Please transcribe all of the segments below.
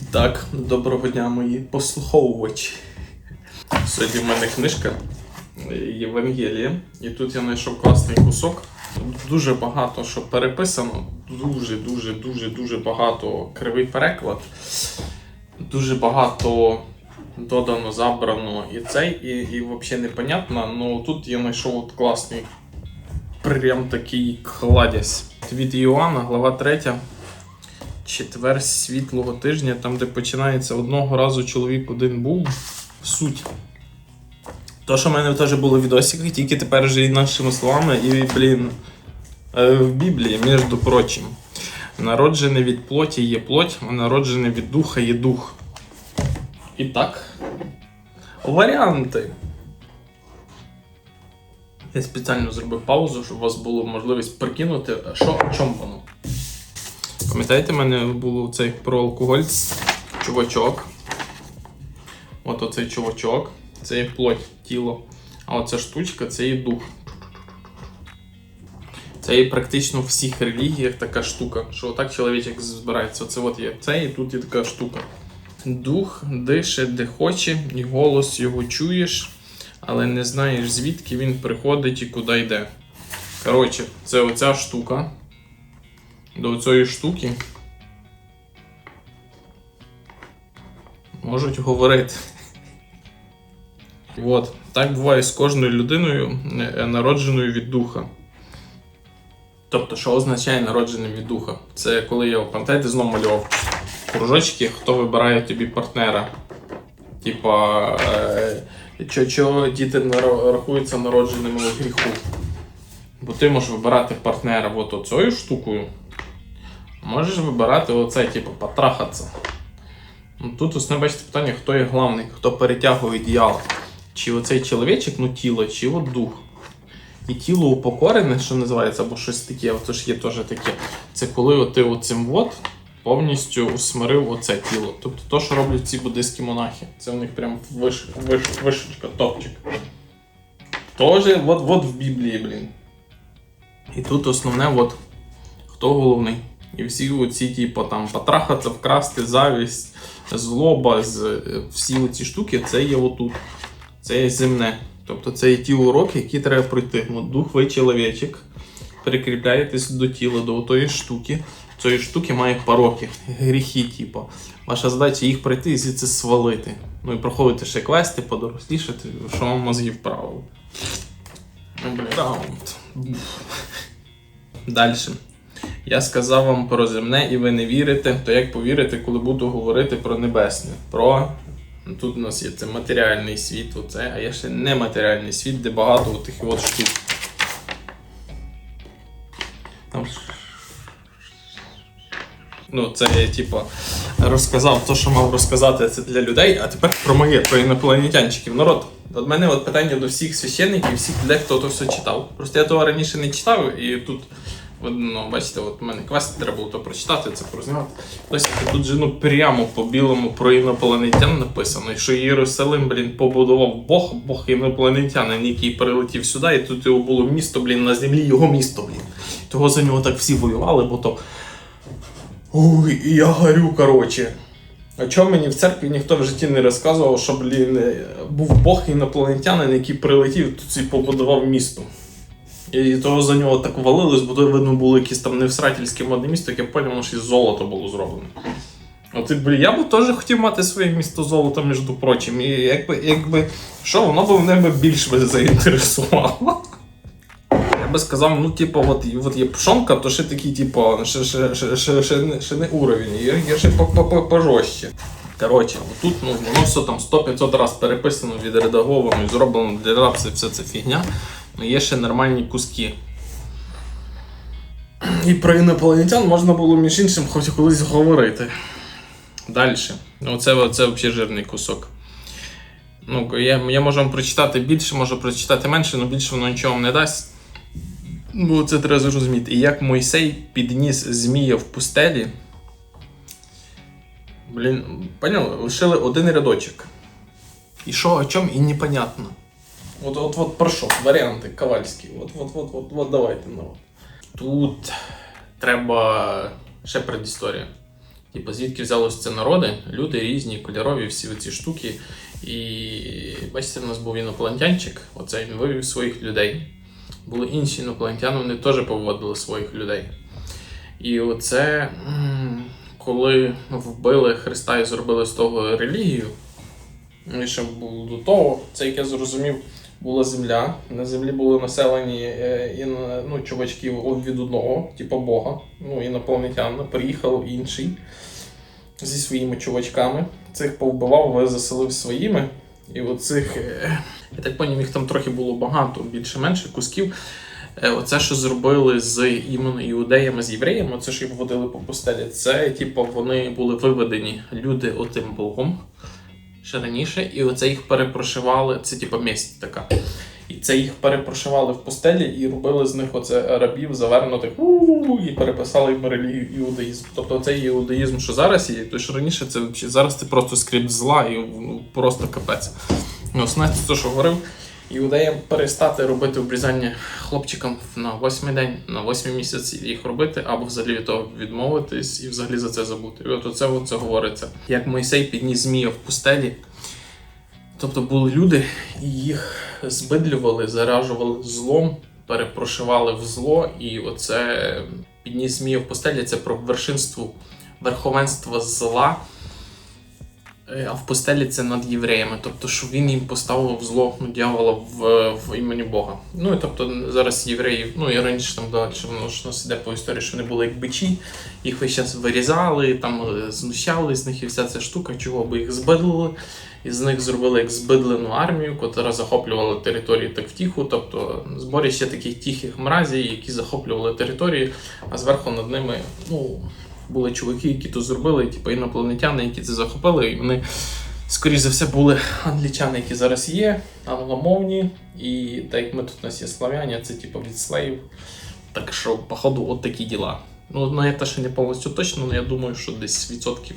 І так, доброго дня, мої послуховувачі. Сьогодні в мене книжка Євангелія, і тут я знайшов класний кусок. Дуже багато що переписано, дуже, дуже, дуже, багато кривий переклад, дуже багато додано, забрано і цей, і, і взагалі непонятно. Ну тут я знайшов от класний, прям такий кладязь. Від Іоанна, глава 3. Четвер світлого тижня, там, де починається одного разу чоловік один був. Суть. То, що в мене теж було відосики, тільки тепер вже і нашими словами, і, блін, е, в Біблії, між прочим. Народжене від плоті є плоть, а народжене від духа є дух. І так. Варіанти. Я спеціально зробив паузу, щоб у вас було можливість прикинути, що в чому воно. Пам'ятаєте, в мене було цей про алкоголь чувачок. От оцей чувачок, це є плоть, тіло. А оця штучка це є дух. Це є практично в всіх релігіях така штука, що отак чоловічок збирається. Оце от є це і тут є така штука. Дух дише, де хоче, і голос його чуєш, але не знаєш звідки він приходить і куди йде. Коротше, це оця штука до цієї штуки можуть говорити. От, так буває з кожною людиною, е, народженою від духа. Тобто, що означає народжений від духа? Це коли я пам'ятаєте, знову малював кружочки, хто вибирає тобі партнера. Типа, е, що діти рахуються народженими у гріху. Бо ти можеш вибирати партнера от оцею штукою. Можеш вибирати оце, типу, потрахатися. Ну, тут основне бачите питання, хто є главний, хто перетягує діяло. Чи оцей чоловічок, ну тіло, чи от дух. І тіло упокорене, що називається, або щось таке, ото ж є теж таке. Це коли ти оцим от повністю усмирив оце тіло. Тобто то, що роблять ці буддистські монахи. Це у них прям виш, виш, вишечка, топчик. Тоже от, от в Біблії, блін. І тут основне, от, хто головний. І всі оці, типу, там, потрахатися, вкрасти, завість, злоба, з, е, всі оці штуки, це є отут. Це є земне. Тобто це є ті уроки, які треба пройти. От дух ви чоловічик, прикріпляєтесь до тіла, до тої штуки. Цієї штуки має пороки, гріхи, типу. Ваша задача їх пройти і звідси свалити. Ну і проходити ще квести, подорослішати, що вам мозги вправили. Ну, раунд. Далі. Я сказав вам про земне, і ви не вірите, то як повірите, коли буду говорити про небесне? Про. Тут у нас є це матеріальний світ, оце, а є ще нематеріальний світ, де багато таких от штук. Там... Ну, це я, типу, розказав те, що мав розказати це для людей, а тепер про моє, про інопланетянчиків. Народ, от мене от питання до всіх священників, всіх людей, хто то все читав. Просто я того раніше не читав, і тут, от, ну, бачите, от в мене квест треба було то прочитати, це прознати. Ось тут же ну прямо по білому про інопланетян написано, що Єрусалим, блін, побудував Бог, Бог інопланетянин, який перелетів сюди, і тут його було місто, блін, на землі його місто, блін. Того за нього так всі воювали, бо то. Ой, я горю, коротше. А чому мені в церкві ніхто в житті не розказував, що, блін, е, був Бог інопланетянин, який прилетів тут і побудував місто. І того за нього так валилось, бо то, видно, було якесь там невсратільське модне місто, яке потім воно ще із золота було зроблено. От, блін, я би теж хотів мати своє місто золота, між прочим. І якби, якби що, воно б мене більш би заінтересувало. Я би сказав, ну, типу, от, от є пшонка, то ще такий, типу, ще, ще, ще, ще, ще, не, ще не уровень, є, є ще по- по- по- пожорстче. Коротше, тут ну, воно все там 100-500 раз переписано, відредаговано і зроблено для рапси все це фігня. Ну, є ще нормальні куски. І про інопланетян можна було між іншим хоч колись говорити. Далі. Оце, оце взагалі жирний кусок. Ну, я, я можу вам прочитати більше, можу прочитати менше, але більше воно нічого вам не дасть. Ну, це треба зрозуміти. І як Мойсей підніс Змія в пустелі. Блін, поняли, лишили один рядочок. І що, о чому, і непонятно. От, от, от про що? Варіанти ковальські. От, от, от, от, от давайте ну. Тут треба ще предісторія. Типу, звідки взялось це народи? Люди різні, кольорові, всі ці штуки. І бачите, в нас був інопланетянчик, оце він вивів своїх людей. Були інші інопланетяни, вони теж поводили своїх людей. І оце, коли вбили Христа і зробили з того релігію, і ще було до того, це як я зрозумів, була земля. На землі були населені е, і, ну, чувачків від одного, типу Бога, ну, інопланетян. Приїхав інший зі своїми чувачками. Цих повбивав, заселив своїми. І оцих, е, я так поняв, їх там трохи було багато, більше-менше кусків. Е, Оце, що зробили з іменно іудеями, з євреями, оце, що їх водили по пустелі, це, типу, вони були виведені люди отим Богом ще раніше, і оце їх перепрошивали, це типу місць така. І це їх перепрошивали в постелі і робили з них оце рабів завернутих і переписали їм релігію іудаїзм. Тобто цей іудаїзм, що зараз є, то що раніше це зараз це просто скрипт зла і ну, просто капець. Ну, знаєте, те, що говорив, іудеям перестати робити обрізання хлопчикам на восьмий день, на восьмий місяць їх робити, або взагалі від того відмовитись і взагалі за це забути. І от оце, це говориться. Як Мойсей підніс змія в пустелі. Тобто були люди, і їх збидлювали, заражували злом, перепрошивали в зло, і оце підніс змія в постелі це про вершинство, верховенство зла. Е, А в постелі це над євреями, тобто, що він їм поставив зло ну, дьявола в, в імені Бога. Ну і тобто зараз євреїв, ну і раніше там далі воно ж нас іде по історії, що вони були як бичі, їх весь час вирізали, там е, знущали з них і вся ця штука, чого би їх збидлили. І з них зробили як збидлену армію, котра захоплювала території так втіху, тобто зборище таких тихих мразів, які захоплювали території, а зверху над ними ну, були чуваки, які то зробили, типу інопланетяни, які це захопили, і вони, скоріш за все, були англічани, які зараз є, англомовні, і так як ми тут у нас є славяні, це типу від слеїв. Так що, походу, от такі діла. Ну, ну я теж не повністю точно, але я думаю, що десь відсотків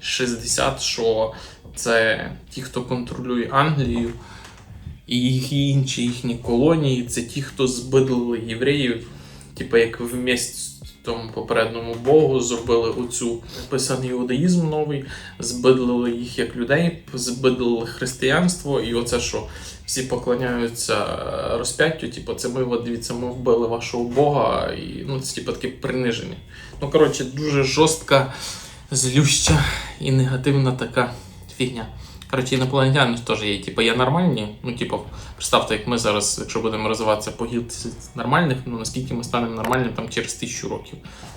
60, що це ті, хто контролює Англію, і їх інші їхні колонії, це ті, хто збидлили євреїв, типу як в вмість тому попередньому Богу, зробили оцю писаний іудаїзм новий, збидлили їх як людей, збидлили християнство, і оце, що всі поклоняються розп'яттю, типу, це ми, от, дивіться, ми вбили вашого Бога, і ну, це типу таке приниження. Ну, коротше, дуже жорстка, злюща і негативна така фігня. Коротше, інопланетяни теж є, типу, є нормальні. Ну, типу, представте, як ми зараз, якщо будемо розвиватися по гілці нормальних, ну наскільки ми станемо нормальним там через тисячу років.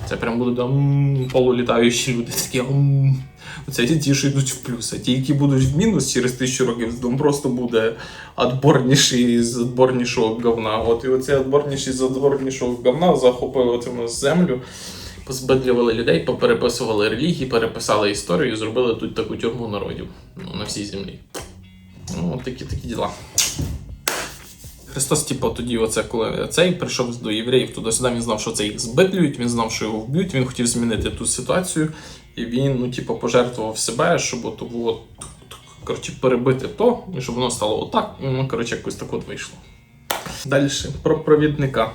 Це прям будуть там полулітаючі люди, такі. Оце ті, що йдуть в плюс. А ті, які будуть в мінус через тисячу років, дом просто буде отборніший з отборнішого говна. От і оце отборніший з отборнішого говна захопили оце у землю позбедлювали людей, попереписували релігії, переписали історію і зробили тут таку тюрму народів ну, на всій землі. Ну, такі такі діла. Христос, типу, тоді, оце, коли цей прийшов до євреїв туди-сюди, він знав, що це їх збитлюють, він знав, що його вб'ють, він хотів змінити ту ситуацію, і він, ну, типу, пожертвував себе, щоб от, от, коротше, перебити то, і щоб воно стало отак, і воно, коротше, якось так от вийшло. Далі про провідника.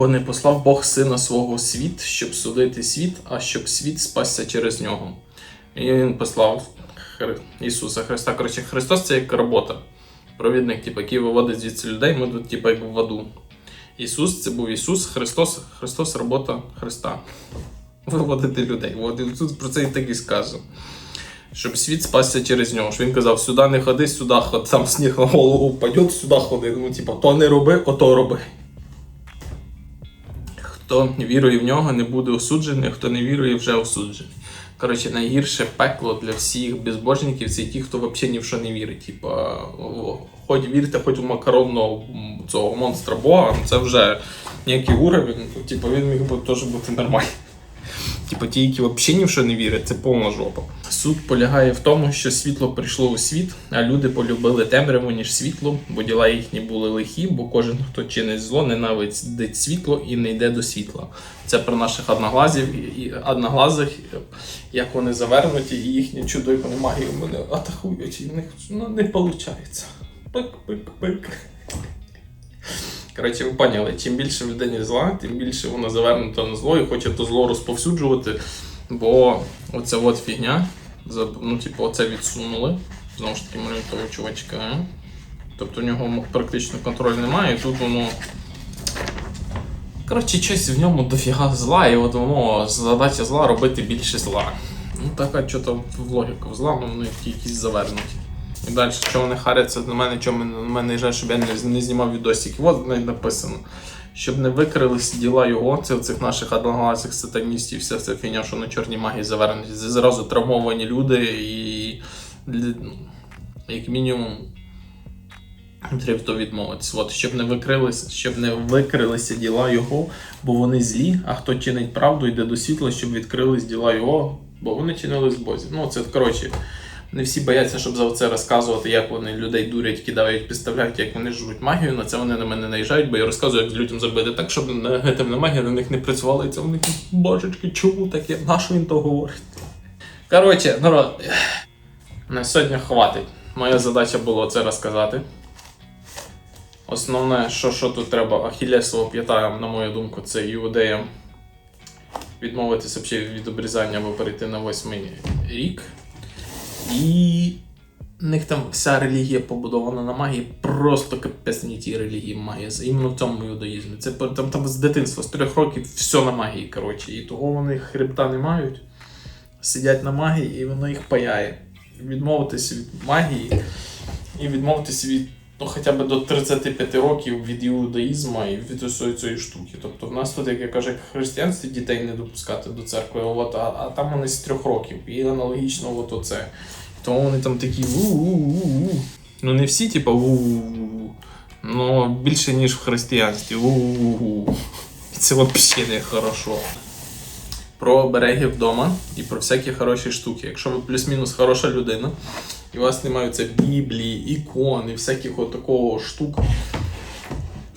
Бо не послав Бог сина свого світ, щоб судити світ, а щоб світ спасся через нього. І він послав Хри- Ісуса Христа. Коротше, Христос це як робота. Провідник, типу, який виводить звідси людей, ми тут, типу, як в аду. Ісус це був Ісус, Христос, Христос робота Христа. Виводити людей. От тут про це і так і сказано. Щоб світ спасся через нього. Що він казав, сюди не ходи, сюди ходи, там сніг на голову впаде, сюди ходи. Ну, типу, то не роби, ото роби. Хто вірує в нього, не буде осуджений, хто не вірує, вже осуджений. Коротше, найгірше пекло для всіх безбожників це ті, хто взагалі ні в що не вірить. Типа, хоч вірте, хоч у макаронного цього монстра Бога, це вже ніякий уровень. Типа, він міг би теж бути нормальним. Типа ті, які взагалі ні в що не вірять, це повна жопа. Суд полягає в тому, що світло прийшло у світ, а люди полюбили темряву, ніж світло, бо діла їхні були лихі, бо кожен, хто чинить зло, ненавидить світло і не йде до світла. Це про наших одноглазів і одноглазих, як вони завернуті, і їхнє чудо, вони магію мене атакують, і в них ну, не виходить. Пик-пик-пик. Коротше, ви поняли, чим більше в людині зла, тим більше вона завернута на зло і хоче то зло розповсюджувати. Бо оця от фігня, ну, типу, оце відсунули. Знову ж таки, малюємо того чувачка. Тобто у нього практично контроль немає, і тут воно. Коротше, щось в ньому дофіга зла, і от воно задача зла робити більше зла. Ну, така що-то в логіку зла, ну вони якісь завернуті. І далі, що вони харяться на мене, мене, на мене наїжджають, щоб я не, не знімав відосики. От навіть написано. Щоб не викрились діла його, це цих наших одногласих сатаністів, вся ця фігня, що на чорній магії завернуті. Це зразу травмовані люди і ну, як мінімум треба то відмовитися. От, щоб не викрилися, щоб не викрилися діла його, бо вони злі, а хто чинить правду, йде до світла, щоб відкрились діла його, бо вони чинили з Бозі. Ну, це коротше. Не всі бояться, щоб за це розказувати, як вони людей дурять, кидають, підставляють, як вони жруть магію. На це вони на мене наїжджають, бо я розказую, як людям зробити так, щоб негативна магія на них не працювала. І це вони божечки, чому таке? На що він то говорить? Коротше, народ, на сьогодні хватить. Моя задача була це розказати. Основне, що, що тут треба, Ахілесова п'ята, на мою думку, це іудеям відмовитися від обрізання або перейти на восьмий рік. І в них там вся релігія побудована на магії, просто капець не ті релігії магія. Іменно в цьому іудаїзмі. Це там, там з дитинства, з трьох років все на магії, коротше. І того вони хребта не мають, сидять на магії, і воно їх паяє. Відмовитися від магії і відмовитися від ну, хоча б до 35 років від іудаїзму і від усієї цієї штуки. Тобто в нас тут, як я кажу, як християнстві дітей не допускати до церкви, от, а, а там вони з трьох років. І аналогічно от оце. Тому вони там такі у-у-у-у. Ну не всі, типу, у-у-у. Ну, більше, ніж в християнстві. У-у-у. І це взагалі не хорошо. Про береги вдома і про всякі хороші штуки. Якщо ви плюс-мінус хороша людина, і у вас немає це біблії, ікони, всяких от такого штук.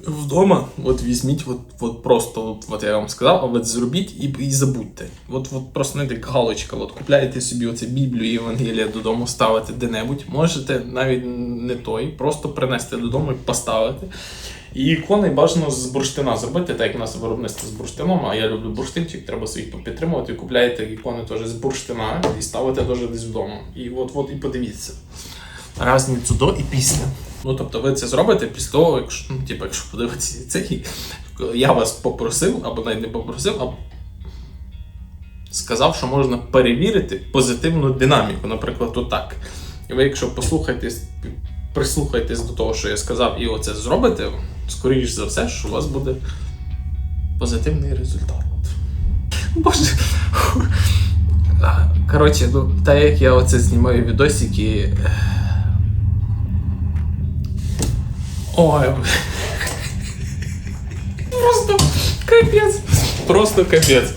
Вдома, от візьміть, от, от просто, от, от я вам сказав, а от зробіть і, і забудьте. От, от просто не як галочка, от купляєте собі оце Біблію і Євангелія додому, ставите де-небудь. Можете навіть не той, просто принести додому і поставити. І ікони бажано з бурштина зробити, так як у нас виробництво з бурштином, а я люблю бурштинчик, треба своїх попідтримувати. Купляєте ікони теж з бурштина і ставите теж десь вдома. І от, от і подивіться. Разницю до і після. Ну тобто ви це зробите після того, якщо, ну, типу, якщо подивитися цей, я вас попросив, або навіть не попросив, а сказав, що можна перевірити позитивну динаміку, наприклад, отак. І ви, якщо послухаєтесь, прислухаєтесь до того, що я сказав, і оце зробите, скоріш за все, що у вас буде позитивний результат. Боже. Коротше, ну, так як я оце знімаю відосики. Ой. Просто капец. Просто капець.